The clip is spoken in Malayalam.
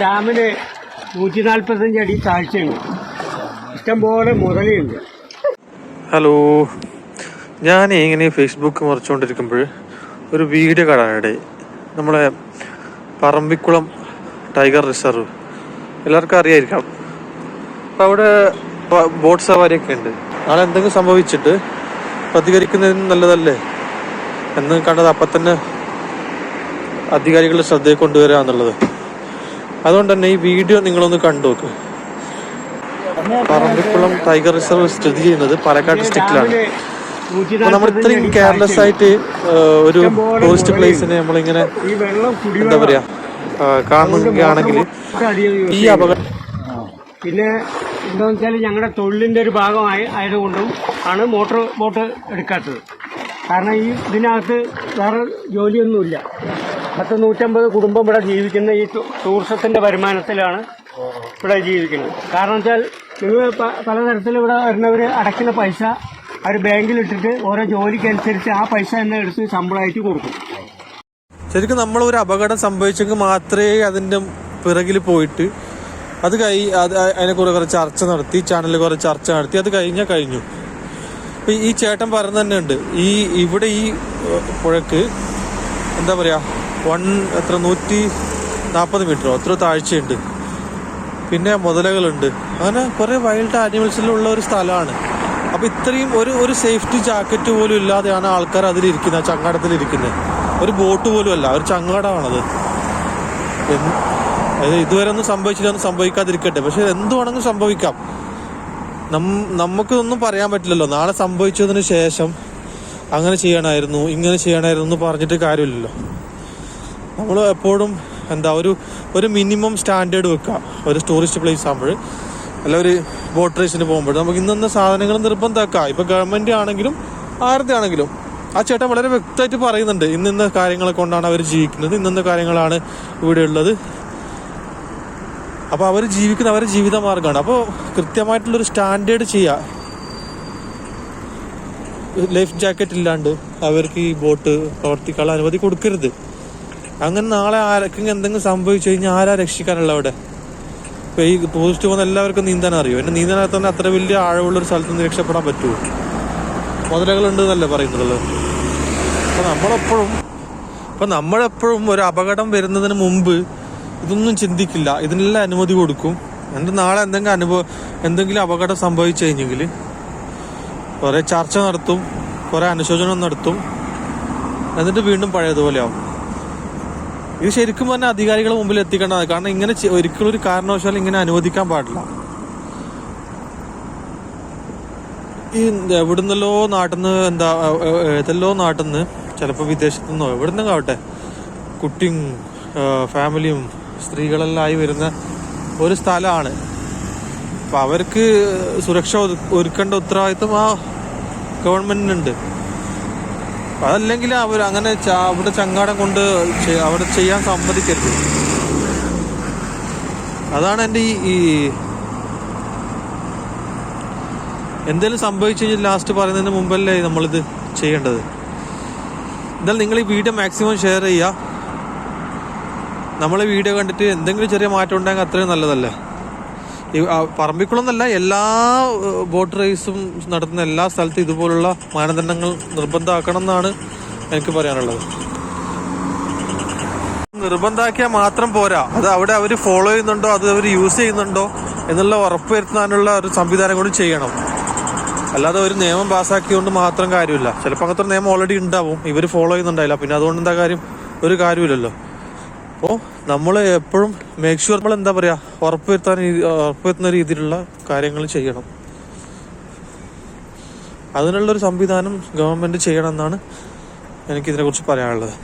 ഡാമിന് നൂറ്റി നാൽപ്പത്തഞ്ച് അടി താഴ്ചയുണ്ട്. ഇഷ്ടംപോലെ മുതലുണ്ട് ഹലോ. ഞാൻ ഇങ്ങനെ ഫേസ്ബുക്ക് മറിച്ചുകൊണ്ടിരിക്കുമ്പോൾ ഒരു വീഡിയോ കാണാനിടയിൽ നമ്മളെ പറമ്പിക്കുളം ടൈഗർ റിസർവ്. എല്ലാവർക്കും അറിയായിരിക്കാം. അപ്പോൾ അവിടെ ബോട്ട് സവാരിയൊക്കെ ഉണ്ട്. നാളെ എന്തെങ്കിലും സംഭവിച്ചിട്ട് പ്രതികരിക്കുന്നതിന് നല്ലതല്ലേ? എന്ന് കണ്ടത് അപ്പം തന്നെ അധികാരികളുടെ ശ്രദ്ധയെ കൊണ്ടുവരിക എന്നുള്ളത്. അതുകൊണ്ട് തന്നെ ഈ വീഡിയോ നിങ്ങളൊന്ന് കണ്ടു നോക്ക് പറമ്പിക്കുളം ടൈഗർ റിസർവ് സ്ഥിതി ചെയ്യുന്നത് പാലക്കാട് ഡിസ്ട്രിക്റ്റിലാണ് നമ്മൾ ഇത്രയും കെയർലെസ് ആയിട്ട് ഒരു ടൂറിസ്റ്റ് പ്ലേസിനെ നമ്മളിങ്ങനെ എന്താ പറയാ കാണുകയാണെങ്കിൽ ഈ അപകടം പിന്നെ എന്താണെന്ന് വെച്ചാൽ ഞങ്ങളുടെ തൊഴിലിന്റെ ഒരു ഭാഗമായി ആയതുകൊണ്ടും ആണ് മോട്ടോർ ബോട്ട് എടുക്കാത്തത്. കാരണം ഈ ഇതിനകത്ത് വേറെ ജോലിയൊന്നുമില്ല. പത്ത് നൂറ്റമ്പത് കുടുംബം ഇവിടെ ജീവിക്കുന്ന ഈ ടൂറിസത്തിന്റെ വരുമാനത്തിലാണ് ഇവിടെ ജീവിക്കുന്നത്. കാരണം വെച്ചാൽ നിങ്ങൾ പലതരത്തിൽ ഇവിടെ വരുന്നവർ അടയ്ക്കുന്ന പൈസ അവർ ബാങ്കിലിട്ടിട്ട് ഓരോ ജോലിക്കനുസരിച്ച് ആ പൈസ തന്നെ എടുത്ത് ശമ്പളമായിട്ട് കൊടുക്കും. ശരിക്കും നമ്മൾ ഒരു അപകടം സംഭവിച്ചെങ്കിൽ മാത്രമേ അതിന്റെ പിറകിൽ പോയിട്ട് അത് കൈ അത് അതിനെ കുറേ ചർച്ച നടത്തി ചാനലിൽ കുറേ ചർച്ച നടത്തി അത് കഴിഞ്ഞാൽ കഴിഞ്ഞു. ഈ ചേട്ടൻ പറഞ്ഞു തന്നെ ഉണ്ട് ഈ ഇവിടെ ഈ പുഴക്ക് എന്താ പറയാ വൺ എത്ര നൂറ്റി നാൽപ്പത് മീറ്ററോ? അത്ര താഴ്ചയുണ്ട്. പിന്നെ മുതലകളുണ്ട്. അങ്ങനെ കുറേ വൈൽഡ് ആനിമൽസിലുള്ള ഒരു സ്ഥലമാണ്. അപ്പോൾ ഇത്രയും ഒരു ഒരു സേഫ്റ്റി ജാക്കറ്റ് പോലും ഇല്ലാതെയാണ് ആൾക്കാർ അതിലിരിക്കുന്നത് ചങ്ങാടത്തിലിരിക്കുന്നത്. ഒരു ബോട്ട് പോലും അല്ല ഒരു ചങ്ങാടമാണത് അതായത് ഇതുവരെ ഒന്നും സംഭവിച്ചില്ല ഒന്നും സംഭവിക്കാതിരിക്കട്ടെ. പക്ഷെ എന്ത് വേണമെങ്കിലും സംഭവിക്കാം. നം നമുക്കൊന്നും പറയാൻ പറ്റില്ലല്ലോ. നാളെ സംഭവിച്ചതിന് ശേഷം അങ്ങനെ ചെയ്യണമായിരുന്നു ഇങ്ങനെ ചെയ്യണമായിരുന്നു എന്ന് പറഞ്ഞിട്ട് കാര്യമില്ലല്ലോ. നമ്മൾ എപ്പോഴും എന്താ ഒരു ഒരു മിനിമം സ്റ്റാൻഡേർഡ് വെക്കുക. ഒരു ടൂറിസ്റ്റ് പ്ലേസ് ആകുമ്പോൾ അല്ല ഒരു ബോട്ട് റേസിന് പോകുമ്പോൾ. നമുക്ക് ഇന്ന സാധനങ്ങൾ നിർബന്ധമാക്കാം. ഇപ്പോൾ ഗവൺമെന്റ് ആണെങ്കിലും ആരുടെ ആണെങ്കിലും. ആ ചേട്ടൻ വളരെ വ്യക്തമായിട്ട് പറയുന്നുണ്ട്. ഇന്നിന്ന കാര്യങ്ങളെ കൊണ്ടാണ് അവർ ജീവിക്കുന്നത്. ഇന്നിന്ന കാര്യങ്ങളാണ് ഇവിടെ ഉള്ളത്. അപ്പോൾ അവർ ജീവിക്കുന്ന അവരുടെ ജീവിത മാർഗമാണ്. അപ്പോൾ കൃത്യമായിട്ടുള്ളൊരു സ്റ്റാൻഡേർഡ് ചെയ്യുക ലൈഫ് ജാക്കറ്റ് ഇല്ലാണ്ട് അവർക്ക് ഈ ബോട്ട് പ്രവർത്തിക്കാനുള്ള അനുമതി കൊടുക്കരുത്. അങ്ങനെ നാളെ ആർക്കെങ്കിലും എന്തെങ്കിലും സംഭവിച്ചു കഴിഞ്ഞാൽ ആരാ രക്ഷിക്കാനുള്ള അവിടെ ഇപ്പൊ ഈ ടൂറിസ്റ്റ് പോകുന്ന എല്ലാവർക്കും നീന്താൻ അറിയോ? എന്നെ നീന്താനകത്ത് തന്നെ അത്ര വലിയ ആഴമുള്ള ഒരു സ്ഥലത്ത് നിന്ന് രക്ഷപ്പെടാൻ പറ്റുമോ? മുതലകളുണ്ട് എന്നല്ലേ പറയുന്നുള്ളത് അപ്പൊ നമ്മളെപ്പോഴും ഇപ്പൊ നമ്മളെപ്പോഴും ഒരു അപകടം വരുന്നതിന് മുമ്പ് ഇതൊന്നും ചിന്തിക്കില്ല. ഇതിനെല്ലാം അനുമതി കൊടുക്കും. എന്നിട്ട് നാളെ എന്തെങ്കിലും അനുഭവം എന്തെങ്കിലും അപകടം സംഭവിച്ചു കഴിഞ്ഞെങ്കിൽ കുറെ ചർച്ച നടത്തും കുറെ അനുശോചനം നടത്തും. എന്നിട്ട് വീണ്ടും പഴയതുപോലെ ആവും. ഇത് ശരിക്കും പറഞ്ഞാൽ അധികാരികളുടെ മുമ്പിൽ എത്തിക്കേണ്ടതാണ് കാരണം ഇങ്ങനെ ഒരിക്കലും ഒരു കാരണവശാലും ഇങ്ങനെ അനുവദിക്കാൻ പാടില്ല. ഈ എവിടുന്നല്ലോ നാട്ടിൽ നിന്ന് എന്താ ഏതല്ലോ നാട്ടിൽ നിന്ന് ചിലപ്പോൾ വിദേശത്തു നിന്നോ എവിടുന്നെങ്കിലും ആവട്ടെ കുട്ടിയും ഫാമിലിയും സ്ത്രീകളെല്ലാം ആയി വരുന്ന ഒരു സ്ഥലമാണ് അപ്പം അവർക്ക് സുരക്ഷ ഒരു- ഒരുക്കേണ്ട ഉത്തരവാദിത്വം ആ ഗവൺമെന്റിനുണ്ട്. അപ്പൊ അതല്ലെങ്കിൽ അവർ അങ്ങനെ അവിടെ ചങ്ങാടം കൊണ്ട് അവിടെ ചെയ്യാൻ സമ്മതിക്കരുത്. അതാണ് എന്റെ ഈ എന്തെങ്കിലും സംഭവിച്ചു കഴിഞ്ഞാൽ ലാസ്റ്റ് പറയുന്നതിന് മുമ്പല്ലേ നമ്മളിത് ചെയ്യേണ്ടത്. എന്തായാലും നിങ്ങൾ ഈ വീഡിയോ മാക്സിമം ഷെയർ ചെയ്യുക. നമ്മൾ വീഡിയോ കണ്ടിട്ട് എന്തെങ്കിലും ചെറിയ മാറ്റം ഉണ്ടെങ്കിൽ അത്രയും നല്ലതല്ലേ? പറമ്പിക്കുളമെന്നല്ല എല്ലാ ബോട്ട് റേസും നടത്തുന്ന എല്ലാ സ്ഥലത്തും ഇതുപോലുള്ള മാനദണ്ഡങ്ങൾ നിർബന്ധമാക്കണം എന്നാണ് എനിക്ക് പറയാനുള്ളത്. നിർബന്ധമാക്കിയാൽ മാത്രം പോരാ. അത് അവിടെ അവർ ഫോളോ ചെയ്യുന്നുണ്ടോ അത് അവർ യൂസ് ചെയ്യുന്നുണ്ടോ എന്നുള്ള ഉറപ്പ് വരുത്താനുള്ള ഒരു സംവിധാനം കൂടി ചെയ്യണം. അല്ലാതെ ഒരു നിയമം പാസ്സാക്കിയതുകൊണ്ട് മാത്രം കാര്യമില്ല. ചിലപ്പോൾ അങ്ങനത്തെ നിയമം ഓൾറെഡി ഉണ്ടാവും. ഇവർ ഫോളോ ചെയ്യുന്നുണ്ടായില്ല. പിന്നെ അതുകൊണ്ട് എന്താ കാര്യം? ഒരു കാര്യമില്ലല്ലോ. അപ്പോൾ നമ്മൾ എപ്പോഴും മേക്ക് ഷുവർ നമ്മൾ എന്താ പറയുക ഉറപ്പ് വരുത്താൻ ഉറപ്പ് വരുത്തുന്ന രീതിയിലുള്ള കാര്യങ്ങൾ ചെയ്യണം. അതിനുള്ളൊരു സംവിധാനം ഗവൺമെന്റ് ചെയ്യണം എന്നാണ് എനിക്കിതിനെക്കുറിച്ച് പറയാനുള്ളത്.